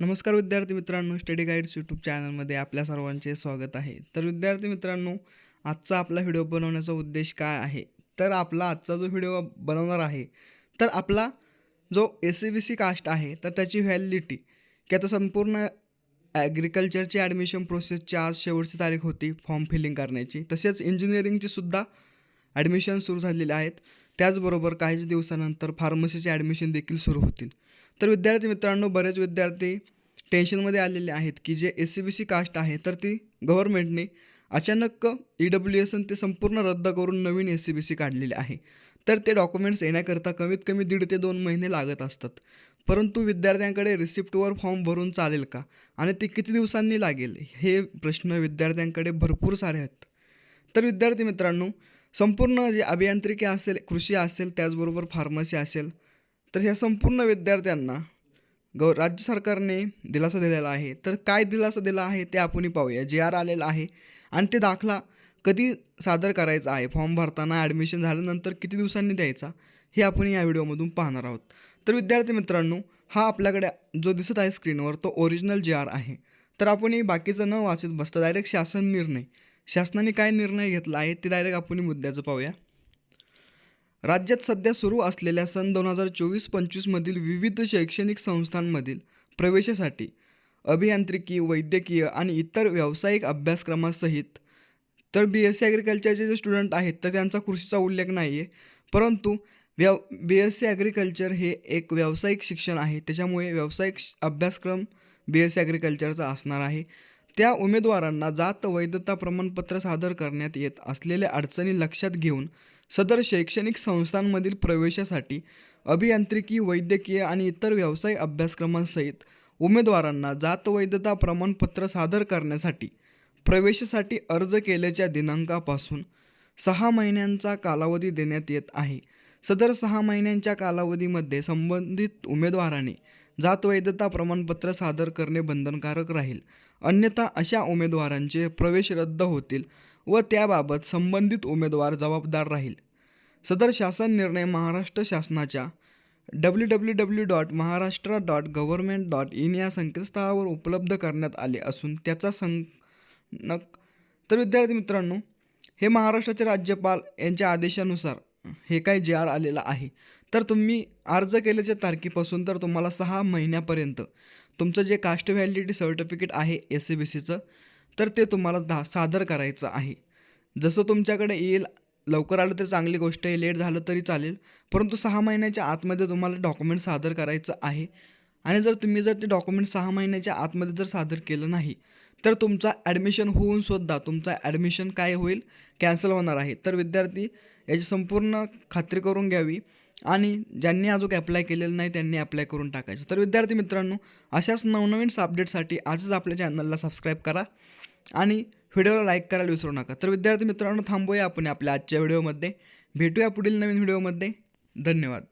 नमस्कार विद्यार्थी मित्रांनो स्टडी गाईड्स यूट्यूब चॅनलमध्ये आपल्या सर्वांचे स्वागत आहे. तर विद्यार्थी मित्रांनो आजचा आपला व्हिडिओ बनवण्याचा उद्देश काय आहे? तर आपला आजचा जो व्हिडिओ बनवणार आहे तर आपला जो A C B C caste आहे तर त्याची व्हॅलिडिटी की आता संपूर्ण ॲग्रिकल्चरची ॲडमिशन प्रोसेसची आज शेवटची तारीख होती फॉर्म फिलिंग करण्याची. तसेच इंजिनिअरिंगची सुद्धा ॲडमिशन सुरू झालेली आहेत. त्याचबरोबर काहीच दिवसानंतर फार्मसीचे ॲडमिशन देखील सुरू होतील. तर विद्यार्थी मित्रांनो बरेच विद्यार्थी टेन्शनमध्ये आलेले आहेत की जे S C B C caste आहे तर ती गव्हर्मेंटने अचानक ई डब्ल्यू एस ते संपूर्ण रद्द करून नवीन एस सी बी सी काढलेले आहे. तर ते डॉक्युमेंट्स येण्याकरता कमीत कमी दीड ते दोन महिने लागत असतात. परंतु विद्यार्थ्यांकडे रिसिप्टवर फॉर्म भरून चालेल का? आणि ते किती दिवसांनी लागेल? हे प्रश्न विद्यार्थ्यांकडे भरपूर सारे आहेत. तर विद्यार्थी मित्रांनो संपूर्ण जे अभियांत्रिकी असेल कृषी असेल त्याचबरोबर फार्मसी असेल तर ह्या संपूर्ण विद्यार्थ्यांना गौ राज्य सरकारने दिलासा दिलेला आहे. तर काय दिलासा दिला आहे ते आपण पाहूया. जे आर आलेला आहे आणि ते दाखला कधी सादर करायचा आहे? फॉर्म भरताना ॲडमिशन झाल्यानंतर किती दिवसांनी द्यायचा? हे आपण या व्हिडिओमधून पाहणार आहोत. तर विद्यार्थी मित्रांनो हा आपल्याकडे जो दिसत आहे स्क्रीनवर तो ओरिजिनल जे आर आहे. तर आपणही बाकीचं न वाचत बसता डायरेक्ट शासन निर्णय. शासनाने काय निर्णय घेतला आहे ते डायरेक्ट आपण मुद्द्याचं पाहूया. राज्यात सध्या सुरू असलेल्या सन दोन हजार चोवीस पंचवीसमधील विविध शैक्षणिक संस्थांमधील प्रवेशासाठी अभियांत्रिकी वैद्यकीय आणि इतर व्यावसायिक अभ्यासक्रमासहित तर बी एस सी ॲग्रिकल्चरचे जे स्टुडंट आहेत तर त्यांचा कृषीचा उल्लेख नाही आहे परंतु व्या बी एस सी ॲग्रिकल्चर हे एक व्यावसायिक शिक्षण आहे. त्याच्यामुळे व्यावसायिक अभ्यासक्रम बी एस सी ॲग्रिकल्चरचा असणार आहे. त्या उमेदवारांना जात वैधता प्रमाणपत्र सादर करण्यात येत असलेल्या अडचणी लक्षात घेऊन सदर शैक्षणिक संस्थांमधील प्रवेशासाठी अभियांत्रिकी वैद्यकीय आणि इतर व्यावसायिक अभ्यासक्रमांसहित उमेदवारांना जात वैधता प्रमाणपत्र सादर करण्यासाठी प्रवेशासाठी अर्ज केल्याच्या दिनांकापासून सहा महिन्यांचा कालावधी देण्यात येत आहे. सदर सहा महिन्यांच्या कालावधीमध्ये संबंधित उमेदवाराने जात वैधता प्रमाणपत्र सादर करणे बंधनकारक राहील. अन्यथा अशा उमेदवारांचे प्रवेश रद्द होतील व त्याबाबत संबंधित उमेदवार जबाबदार राहील. सदर शासन निर्णय महाराष्ट्र शासनाच्या W W W dot Maharashtra dot government dot in या संकेतस्थळावर उपलब्ध करण्यात आले असून त्याचा संगणक तर विद्यार्थी मित्रांनो हे महाराष्ट्राचे राज्यपाल यांच्या आदेशानुसार हे काय जे आर आलेलं आहे. तर तुम्ही अर्ज केल्याच्या तारखेपासून तर तुम्हाला सहा महिन्यापर्यंत तुमचं जे कास्ट व्हॅलिडिटी सर्टिफिकेट आहे एस सी बी सीचं तर ते तुम्हाला दा सादर करायचं आहे. जसं तुमच्याकडे येईल लवकर आलं तर चांगली गोष्ट आहे लेट झालं तरी चालेल. परंतु सहा महिन्याच्या आतमध्ये तुम्हाला डॉक्युमेंट सादर करायचं आहे. आणि जर तुम्ही जर ते डॉक्युमेंट सहा महिन्याच्या आतमध्ये जर सादर केलं नाही तर तुमचा ॲडमिशन होऊन सुद्धा तुमचा ॲडमिशन काय होईल कॅन्सल होणार आहे. तर विद्यार्थी याची संपूर्ण खात्री करून घ्यावी आणि ज्यांनी अजून अप्लाय केलेलं नाही त्यांनी अप्लाय करून टाकायचं. तर विद्यार्थी मित्रांनो अशाच नवनवीन अपडेटसाठी आजच आपल्या चॅनलला सबस्क्राईब करा. आणि व्हिडिओला लाईक करायला विसरू नका. तर विद्यार्थी मित्रांनो थांबूया आपण आपल्या आजच्या व्हिडिओमध्ये. भेटूया पुढील नवीन व्हिडिओमध्ये. धन्यवाद.